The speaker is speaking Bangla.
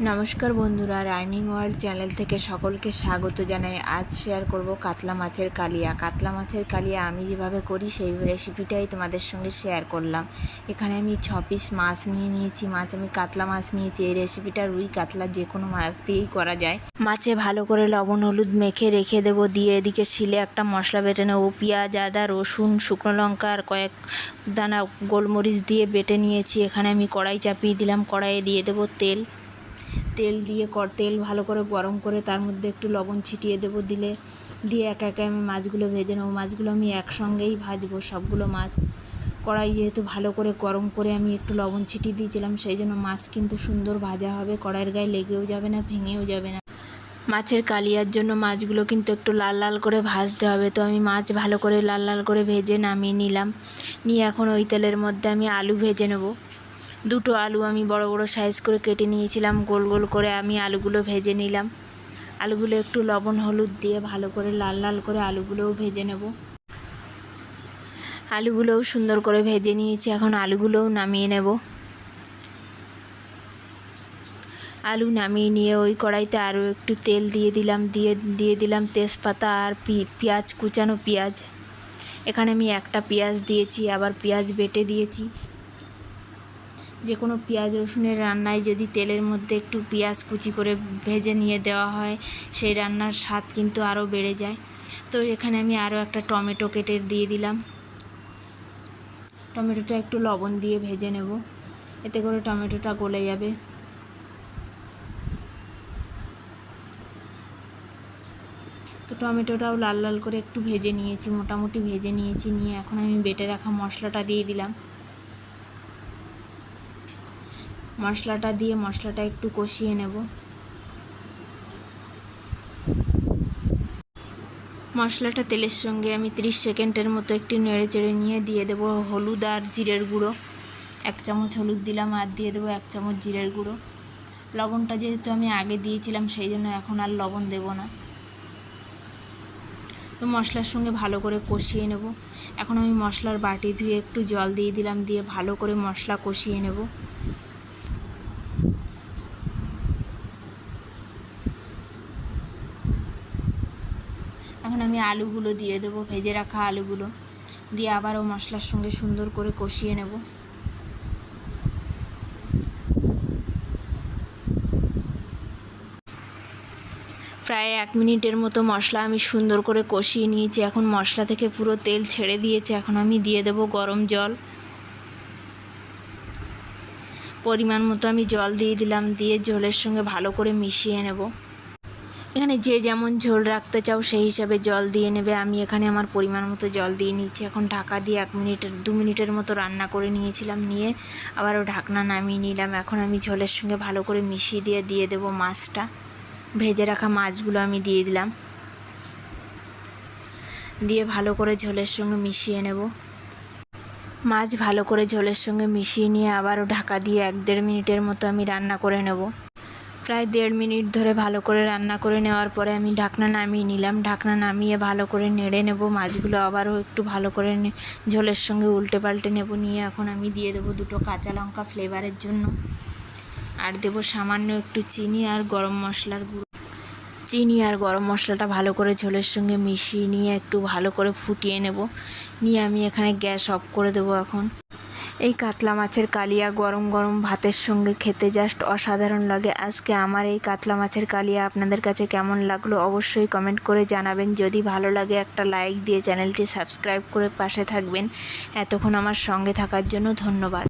নমস্কার বন্ধুরা রাইমিং ওয়ার্ল্ড চ্যানেল থেকে সকলকে স্বাগত জানাই। আজ শেয়ার করব কাতলা মাছের কালিয়া। কাতলা মাছের কালিয়া আমি যেভাবে করি, সেই রেসিপিটাই তোমাদের সঙ্গে শেয়ার করলাম। এখানে আমি ছ পিস মাছ নিয়ে নিয়েছি। মাছ আমি কাতলা মাছ নিয়েছি। এই রেসিপিটা রুই কাতলা যে কোনো মাছ দিয়েই করা যায়। মাছে ভালো করে লবণ, হলুদ মেখে রেখে দেবো। দিয়ে এদিকে শিলে একটা মশলা বেটে নেব। পেঁয়াজ, আদা, রসুন, শুকনো লঙ্কা আর কয়েক দানা গোলমরিচ দিয়ে বেটে নিয়েছি। এখানে আমি কড়াই চাপিয়ে দিলাম। কড়াইয়ে দিয়ে দেবো তেল। তেল দিয়ে কর তেল ভালো করে গরম করে তার মধ্যে একটু লবণ ছিটিয়ে দেবো দিলে। দিয়ে একা একা আমি মাছগুলো ভেজে নেব। মাছগুলো আমি একসঙ্গেই ভাজবো সবগুলো মাছ। কড়াই যেহেতু ভালো করে গরম করে আমি একটু লবণ ছিটিয়ে দিয়েছিলাম, সেই জন্য মাছ কিন্তু সুন্দর ভাজা হবে। কড়াইয়ের গায়ে লেগেও যাবে না, ভেঙেও যাবে না। মাছের কালিয়ার জন্য মাছগুলো কিন্তু একটু লাল লাল করে ভাজতে হবে। তো আমি মাছ ভালো করে লাল লাল করে ভেজে নামিয়ে নিলাম। নিয়ে এখন ওই তেলের মধ্যে আমি আলু ভেজে নেব। দুটো আলু আমি বড় বড় সাইজ করে কেটে নিয়েছিলাম, গোল গোল করে আমি আলুগুলো ভেজে নিলাম। আলুগুলো একটু লবণ হলুদ দিয়ে ভালো করে লাল লাল করে আলুগুলোও ভেজে নেব। আলুগুলোও সুন্দর করে ভেজে নিয়েছি, এখন আলুগুলোও নামিয়ে নেব। আলু নামিয়ে নিয়ে ওই কড়াইতে আরও একটু তেল দিয়ে দিলাম, দিয়ে দিয়ে দিলাম তেজপাতা আর পেঁয়াজ, কুচানো পেঁয়াজ। এখানে আমি একটা পেঁয়াজ দিয়েছি, আবার পেঁয়াজ বেটে দিয়েছি। যে কোনো পেঁয়াজ রসুনের রান্নায় যদি তেলের মধ্যে একটু পেঁয়াজ কুচি করে ভেজে নিয়ে দেওয়া হয়, সেই রান্নার স্বাদ কিন্তু আরও বেড়ে যায়। তো এখানে আমি আরও একটা টমেটো কেটে দিয়ে দিলাম। টমেটোটা একটু লবণ দিয়ে ভেজে নেব। এতে করে টমেটোটা গলে যাবে। তো টমেটোটাও লাল লাল করে একটু ভেজে নিয়েছি, মোটামুটি ভেজে নিয়েছি, নিয়ে এখন আমি বেটে রাখা মশলাটা দিয়ে দিলাম। মশলাটা দিয়ে মশলাটা একটু কষিয়ে নেব। মশলাটা তেলের সঙ্গে আমি 30 সেকেন্ডের মতো একটু নেড়ে চেড়ে নিয়ে দিয়ে দেবো হলুদ আর জিরের গুঁড়ো। এক চামচ হলুদ দিলাম আর দিয়ে দেবো এক চামচ জিরের গুঁড়ো। লবণটা যেহেতু আমি আগে দিয়েছিলাম সেই জন্য এখন আর লবণ দেব না। তো মশলার সঙ্গে ভালো করে কষিয়ে নেব। এখন আমি মশলার বাটি ধুয়ে একটু জল দিয়ে দিলাম, দিয়ে ভালো করে মশলা কষিয়ে নেব। আমি আলুগুলো দিয়ে দেবো, ভেজে রাখা আলুগুলো। দিয়ে আবারও মশলার সঙ্গে সুন্দর করে কষিয়ে নেব। প্রায় এক মিনিটের মতো মশলা আমি সুন্দর করে কষিয়ে নিয়েছি। এখন মশলা থেকে পুরো তেল ছেড়ে দিয়েছে। এখন আমি দিয়ে দেব গরম জল। পরিমাণ মতো আমি জল দিয়ে দিলাম। দিয়ে জলের সঙ্গে ভালো করে মিশিয়ে নেব। এখানে যে যেমন ঝোল রাখতে চাও সেই হিসাবে জল দিয়ে নেবে। আমি এখানে আমার পরিমাণ মতো জল দিয়ে নিচ্ছি এখন ঢাকা দিয়ে এক মিনিটের দু মিনিটের মতো রান্না করে নিয়েছিলাম নিয়ে আবারও ঢাকনা নামিয়ে নিলাম। এখন আমি ঝোলের সঙ্গে ভালো করে মিশিয়ে দিয়ে দিয়ে দেবো মাছটা। ভেজে রাখা মাছগুলো আমি দিয়ে দিলাম। দিয়ে ভালো করে ঝোলের সঙ্গে মিশিয়ে নেব। মাছ ভালো করে ঝোলের সঙ্গে মিশিয়ে নিয়ে আবারও ঢাকা দিয়ে এক দেড় মিনিটের মতো আমি রান্না করে নেব। প্রায় দেড় মিনিট ধরে ভালো করে রান্না করে নেওয়ার পরে আমি ঢাকনা নামিয়ে নিলাম। ঢাকনা নামিয়ে ভালো করে নেড়ে নেব। মাছগুলো আবারও একটু ভালো করে ঝোলের সঙ্গে উল্টে পাল্টে নেব। নিয়ে এখন আমি দিয়ে দেবো দুটো কাঁচা লঙ্কা ফ্লেভারের জন্য। আর দেবো সামান্য একটু চিনি আর গরম মশলার গুঁড়ো। চিনি আর গরম মশলাটা ভালো করে ঝোলের সঙ্গে মিশিয়ে নিয়ে একটু ভালো করে ফুটিয়ে নেব। নিয়ে আমি এখানে গ্যাস অফ করে দেবো এখন। এই কাতলা মাছের কালিয়া গরম গরম ভাতের সঙ্গে খেতে জাস্ট অসাধারণ লাগে। আজকে আমার এই কাতলা মাছের কালিয়া আপনাদের কাছে কেমন লাগল অবশ্যই কমেন্ট করে জানাবেন। যদি ভালো লাগে একটা লাইক দিয়ে চ্যানেলটি সাবস্ক্রাইব করে পাশে থাকবেন। এতক্ষণ আমার সঙ্গে থাকার জন্য ধন্যবাদ।